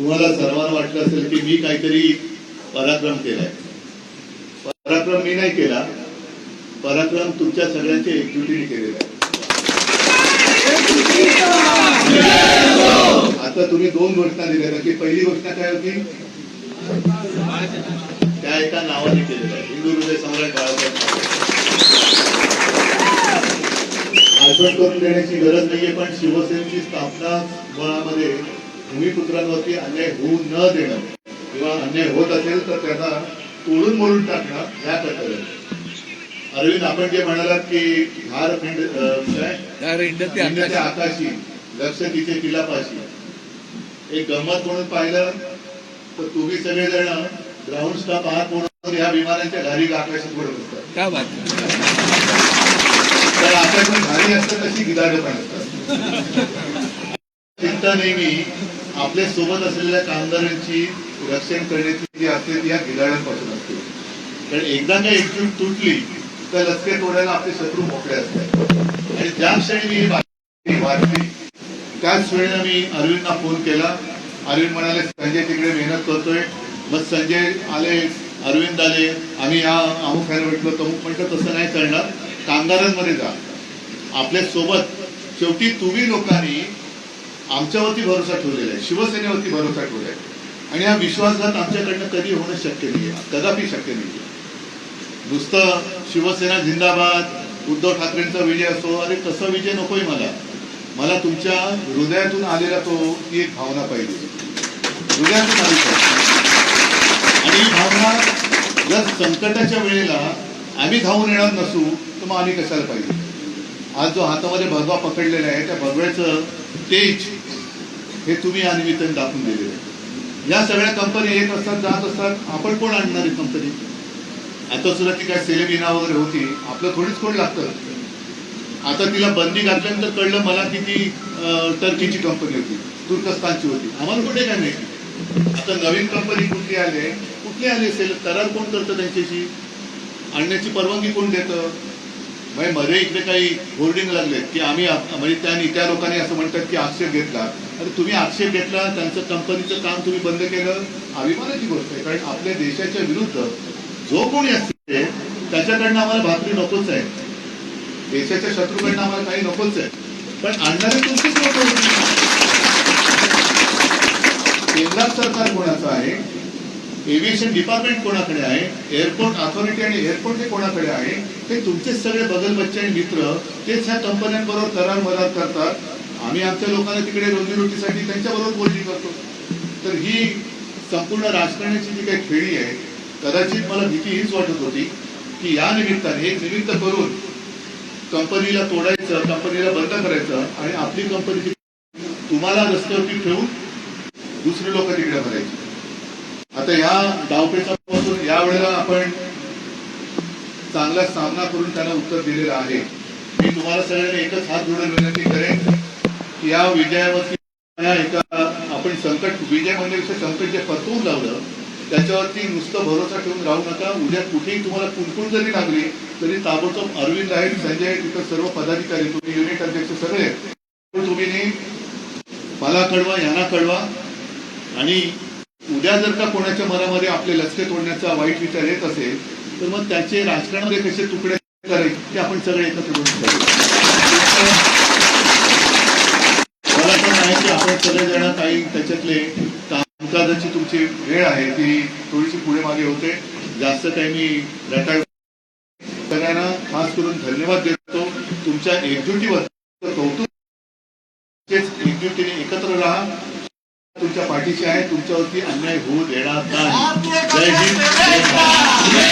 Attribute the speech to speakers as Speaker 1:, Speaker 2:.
Speaker 1: तुम्हाला सर्वांना वाटलं असेल की मी काहीतरी पराक्रम केलाय. पराक्रम मी नाही केला. पराक्रम तुमच्या सगळ्यांच्या एकजुटीने केलेला आहे. आता तुम्ही दोन घोषणा दिल्या. की पहिली घोषणा काय होती? त्या एका नावाने केलेल्या आहे. हिंदू हृदय सम्राट बाळासाहेब आठवण करून देण्याची गरज नाहीये पण शिवसेनेची स्थापना मुळामध्ये भूमिपुत्रांवरती अन्याय होऊ न देणं किंवा अन्याय होत असेल तर त्याचा तोडून मोडून टाकणं ह्या कर्तव्य अरविंद आपण जे म्हणालात की धार आकाशी. लक्ष तिचे किल्लापाशी एक गंमत म्हणून पाहिलं तर तुम्ही सगळेजण ग्राउंड स्टाफ आहात म्हणून ह्या विमानांच्या घारी आकाशात उडत असतात.
Speaker 2: काय बात
Speaker 1: तर आकाशात घारी असतात तशी गिदाडे पण असतात. चिंता नेहमी आपल्यासोबत असलेल्या कामगारांची रक्षण करण्याची जी असते ती या गिदाड्यांपासून असते. कारण एकदा का एकजूट तुटली तर लष्कर तोडायला आपले शत्रू मोकळे असतात. आणि ज्या क्षणी मी बातमी वाचली त्याच वेळेला मी अरविंदना फोन केला. अरविंद म्हणाले संजय तिकडे मेहनत करतोय. मग संजय आले अरविंद आले. आम्ही या अमुक खायला भेटलो तमुक म्हटलं तसं नाही करणार. कामगारांमध्ये जा. आपल्यासोबत शेवटी तुम्ही लोकांनी आमच्यावरती भरोसा ठेवलेला आहे. शिवसेनेवरती भरोसा ठेवलाय आणि हा विश्वासघात आमच्याकडनं कधी होणं शक्य नाही कदापि शक्य नाही नुसतं शिवसेना झिंदाबाद उद्धव ठाकरेंचा विजय असो अरे तसा विजय नकोय मला. मला तुमच्या हृदयातून आलेला तो ती एक भावना पाहिजे. हृदयातून आली पाहिजे. आणि ही भावना जर संकटाच्या वेळेला आम्ही धावून येणार नसू तर मग आम्ही कशाला पाहिजे? आज जो हातामध्ये भगवा पकडलेला आहे त्या भगव्याचं तेज हे तुम्ही या निमित्ताने दाखवून दिलेलं आहे. या सगळ्या कंपनी येत असतात जात असतात. आपण कोण आणणार आहे कंपनी आता सुद्धा ती काय सेलेबिना वगैरे होती. आपलं थोडीच कोण लागतं? आता तिला बंदी घातल्यानंतर कळलं मला की ती टर्कीची कंपनी होती. तुर्कस्तानची होती. आम्हाला कुठे काय नाही आता नवीन कंपनी कुठली आले कुठली आली असेल करार कोण करतं त्यांच्याशी? आणण्याची परवानगी कोण देतं? म्हणजे मध्ये इकडे काही होर्डिंग लागले की आम्ही म्हणजे त्या त्या लोकांनी असं म्हणतात की आक्षेप घेतला. अरे तुम्ही आक्षेप घेतला त्यांचं कंपनीचं काम तुम्ही बंद केलं. अभिमानाची गोष्ट आहे कारण आपल्या देशाच्या विरुद्ध जो कोणी असते त्याच्याकडनं आम्हाला भाकरी नकोच आहे. देशाच्या शत्रूकडनं आम्हाला काही नकोच आहे. पण आणणारे तुमचेच नको केंद्रात सरकार कोणाचं आहे? एव्हिएशन डिपार्टमेंट कोणाकडे आहे? एअरपोर्ट अथॉरिटी आणि एअरपोर्ट ते कोणाकडे आहे ते तुमचेच सगळे बगल बच्चे आणि मित्र तेच ह्या कंपन्यांबरोबर करार मदत करतात. आम्ही आमच्या लोकांना तिकडे रोजीरोटीसाठी त्यांच्याबरोबर बोलणी करतो. तर ही संपूर्ण राजकारणाची जी काही खेळी आहे कदाचित मला भीती हीच वाटत होती की या निमित्ताने एक निमित्त करून कंपनीला तोडायचं कंपनीला बंद करायचं आणि आपली कंपनी तुम्हाला रस्त्यावरती ठेवून दुसरी लोक तिकडे भरायची आता या डावपेचापासून या वेळेला आपण चांगला सामना करून त्यांना उत्तर दिलेलं आहे मी तुम्हाला सगळ्यांना एकच हात जोडून विनंती करेन की या विजयावरती एका आपण संकट विजय म्हणण्यापेक्षा संकट जे परतवून लावलं त्याच्यावरती नुसतं भरोसा ठेवून राहू नका उद्या कुठेही तुम्हाला कुणकुण जरी लागली तरी ताबडतोब अरविंद आहे संजय तिथं सर्व पदाधिकारी तुम्ही युनिट अध्यक्ष सगळे तुम्ही मला कळवा यांना कळवा आणि उद्या जर का कोणाच्या मनामध्ये आपले लक्ष तोडण्याचा वाईट विचार येत असेल तर मग त्याचे राजकारणामध्ये कसे तुकडे करायचे ते आपण सगळे एकत्र मला पण आहे की आपण सगळेजण काही त्याच्यातले कामकाजाची तुमची वेळ आहे ती थोडीशी पुढे मागे होते. जास्त काही मी रटाळ सगळ्यांना खास करून धन्यवाद देतो. तुमच्या एकजुटीवर कौतुक. एकजुटीने एकत्र राहा. तुमच्या पाठीशी आहे तुमच्यावरती अन्याय होऊ देणार नाही जय हिंद.